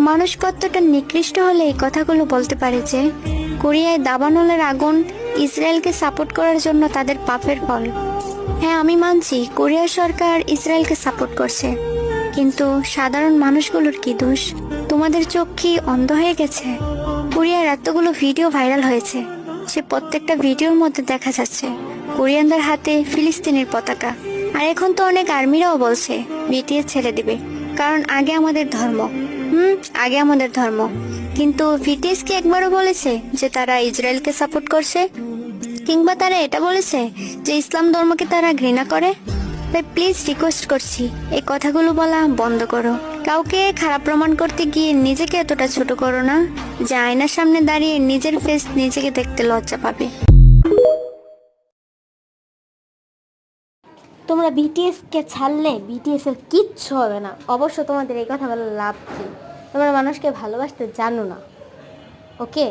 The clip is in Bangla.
মানুষ কতটা নিকৃষ্ট হলে এই কথাগুলো বলতে পারে যে, কোরিয়ায় দাবানলের আগুন ইসরায়েলকে সাপোর্ট করার জন্য তাদের পাপের ফল। হ্যাঁ আমি মানছি, কোরিয়া সরকার ইসরায়েলকে সাপোর্ট করছে। কিন্তু সাধারণ মানুষগুলোর কি দোষ? তোমাদের চোখ কি অন্ধ হয়ে গেছে? কোরিয়ার এতগুলো ভিডিও ভাইরাল হয়েছে। সে প্রত্যেকটা ভিডিওর মধ্যে দেখা যাচ্ছে, কোরিয়ানদের হাতে ফিলিস্তিনের পতাকা। আর এখন তো অনেক আর্মিরাও বলছে বিটিএস ছেড়ে দিবে, কারণ আগে আমাদের ধর্ম। হুম, আগে আমাদের ধর্ম। কিন্তু ভিটিএস কি একবারও বলেছে যে তারা ইসরায়েলকে সাপোর্ট করছে। কিংবা তারা এটা বলেছে যে ইসলাম ধর্মকে তারা ঘৃণা করে। তাই প্লিজ রিকোয়েস্ট করছি, এই কথাগুলো বলা বন্ধ করো। কাউকে খারাপ প্রমাণ করতে গিয়ে নিজেকে এতটা ছোট করো না যে আয়নার সামনে দাঁড়িয়ে নিজের ফেস নিজেকে দেখতে লজ্জা পাবে। তোমরা বিটিএস কে ছাড়লে বিটিএস এর কিচ্ছু হবে না। অবশ্য তোমাদের এই কথা বলে লাভ কি? তোমরা মানুষকে ভালোবাসতে জানো না ওকে